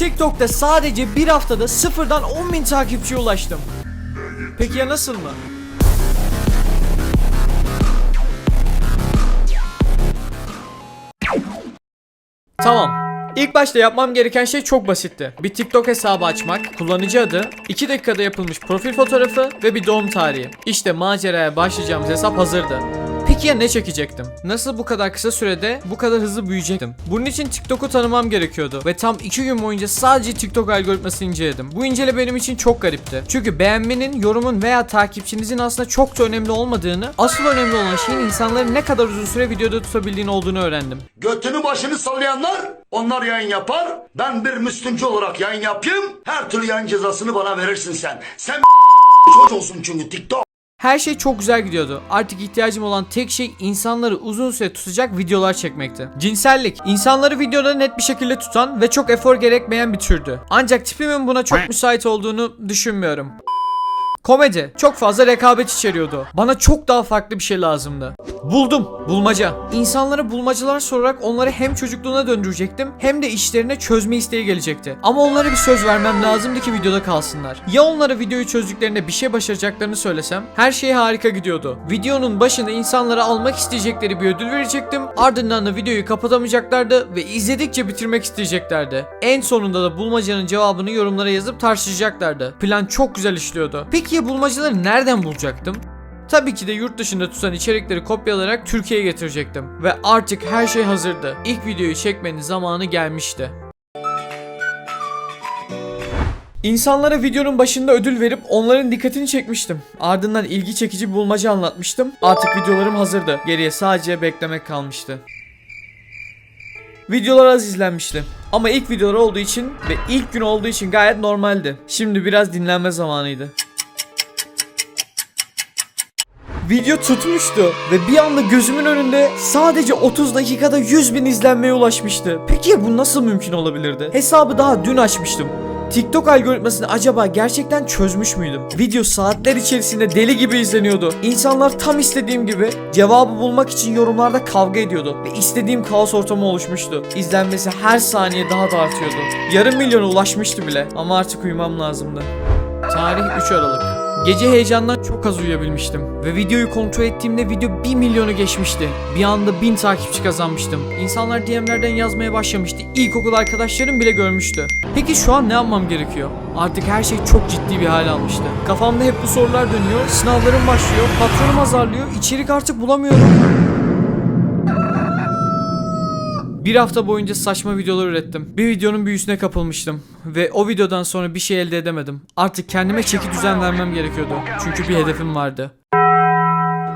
TikTok'ta sadece bir haftada sıfırdan 10.000 takipçiye ulaştım. Peki ya nasıl mı? Tamam. İlk başta yapmam gereken şey çok basitti. Bir TikTok hesabı açmak, kullanıcı adı, 2 dakikada yapılmış profil fotoğrafı ve bir doğum tarihi. İşte maceraya başlayacağımız hesap hazırdı. Peki ya ne çekecektim? Nasıl bu kadar kısa sürede bu kadar hızlı büyüyecektim? Bunun için TikTok'u tanımam gerekiyordu ve tam 2 gün boyunca sadece TikTok algoritmasını inceledim. Bu incele benim için çok garipti. Çünkü beğenmenin, yorumun veya takipçinizin aslında çok da önemli olmadığını, asıl önemli olan şeyin insanların ne kadar uzun süre videoda tutabildiğini olduğunu öğrendim. Götünü başını sallayanlar onlar yayın yapar. Ben bir Müslümcü olarak yayın yapayım. Her türlü yayın cezasını bana verirsin sen. Sen çocuğusun çünkü TikTok. Her şey çok güzel gidiyordu. Artık ihtiyacım olan tek şey insanları uzun süre tutacak videolar çekmekti. Cinsellik, insanları videoda net bir şekilde tutan ve çok efor gerekmeyen bir türdü. Ancak tipimin buna çok müsait olduğunu düşünmüyorum. Komedi çok fazla rekabet içeriyordu. Bana çok daha farklı bir şey lazımdı. Buldum. Bulmaca. İnsanlara bulmacalar sorarak onları hem çocukluğuna döndürecektim hem de işlerine çözme isteği gelecekti. Ama onlara bir söz vermem lazımdı ki videoda kalsınlar. Ya onlara videoyu çözdüklerinde bir şey başaracaklarını söylesem? Her şey harika gidiyordu. Videonun başında insanlara almak isteyecekleri bir ödül verecektim. Ardından da videoyu kapatamayacaklardı ve izledikçe bitirmek isteyeceklerdi. En sonunda da bulmacanın cevabını yorumlara yazıp tartışacaklardı. Plan çok güzel işliyordu. Peki ya bulmacaları nereden bulacaktım? Tabii ki de yurt dışında tutan içerikleri kopyalayarak Türkiye'ye getirecektim. Ve artık her şey hazırdı. İlk videoyu çekmenin zamanı gelmişti. İnsanlara videonun başında ödül verip onların dikkatini çekmiştim. Ardından ilgi çekici bir bulmaca anlatmıştım. Artık videolarım hazırdı. Geriye sadece beklemek kalmıştı. Videolar az izlenmişti. Ama ilk videolar olduğu için ve ilk gün olduğu için gayet normaldi. Şimdi biraz dinlenme zamanıydı. Video tutmuştu ve bir anda gözümün önünde sadece 30 dakikada 100 bin izlenmeye ulaşmıştı. Peki bu nasıl mümkün olabilirdi? Hesabı daha dün açmıştım. TikTok algoritmasını acaba gerçekten çözmüş müydüm? Video saatler içerisinde deli gibi izleniyordu. İnsanlar tam istediğim gibi cevabı bulmak için yorumlarda kavga ediyordu ve istediğim kaos ortamı oluşmuştu. İzlenmesi her saniye daha da artıyordu. Yarım milyona ulaşmıştı bile ama artık uyumam lazımdı. Tarih 3 Aralık. Gece heyecandan çok az uyuyabilmiştim ve videoyu kontrol ettiğimde video 1 milyonu geçmişti. Bir anda 1000 takipçi kazanmıştım. İnsanlar DM'lerden yazmaya başlamıştı. İlkokul arkadaşlarım bile görmüştü. Peki şu an ne yapmam gerekiyor? Artık her şey çok ciddi bir hal almıştı. Kafamda hep bu sorular dönüyor. Sınavlarım başlıyor. Patronum azarlıyor. İçerik artık bulamıyorum. Bir hafta boyunca saçma videolar ürettim. Bir videonun büyüsüne kapılmıştım. Ve o videodan sonra bir şey elde edemedim. Artık kendime çeki düzen vermem gerekiyordu. Çünkü bir hedefim vardı.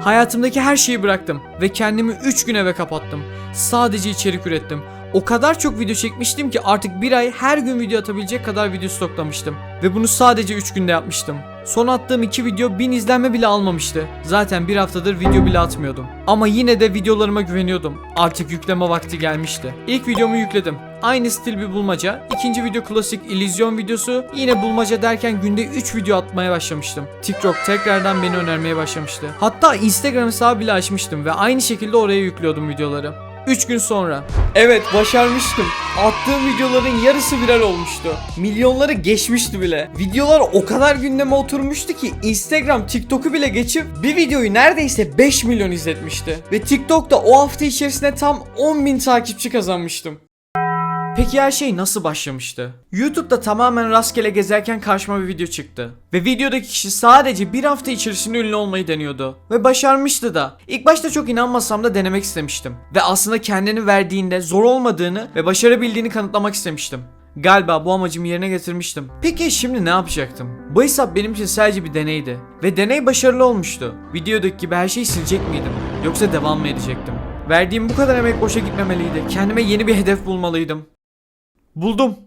Hayatımdaki her şeyi bıraktım ve kendimi 3 gün eve kapattım. Sadece içerik ürettim. O kadar çok video çekmiştim ki artık bir ay her gün video atabilecek kadar video stoklamıştım. Ve bunu sadece 3 günde yapmıştım. Son attığım 2 video 1000 izlenme bile almamıştı. Zaten bir haftadır video bile atmıyordum. Ama yine de videolarıma güveniyordum. Artık yükleme vakti gelmişti. İlk videomu yükledim. Aynı stil bir bulmaca. İkinci video klasik illüzyon videosu. Yine bulmaca derken günde 3 video atmaya başlamıştım. TikTok tekrardan beni önermeye başlamıştı. Hatta Instagram hesabı bile açmıştım ve aynı şekilde oraya yüklüyordum videoları. 3 gün sonra. Evet başarmıştım. Attığım videoların yarısı viral olmuştu. Milyonları geçmişti bile. Videolar o kadar gündeme oturmuştu ki Instagram TikTok'u bile geçip bir videoyu neredeyse 5 milyon izletmişti. Ve TikTok'ta o hafta içerisinde tam 10 bin takipçi kazanmıştım. Peki her şey nasıl başlamıştı? YouTube'da tamamen rastgele gezerken karşıma bir video çıktı. Ve videodaki kişi sadece bir hafta içerisinde ünlü olmayı deniyordu. Ve başarmıştı da. İlk başta çok inanmasam da denemek istemiştim. Ve aslında kendini verdiğinde zor olmadığını ve başarabildiğini kanıtlamak istemiştim. Galiba bu amacımı yerine getirmiştim. Peki şimdi ne yapacaktım? Bu hesap benim için sadece bir deneydi. Ve deney başarılı olmuştu. Videodaki gibi her şeyi silecek miydim? Yoksa devam mı edecektim? Verdiğim bu kadar emek boşa gitmemeliydi. Kendime yeni bir hedef bulmalıydım. Buldum.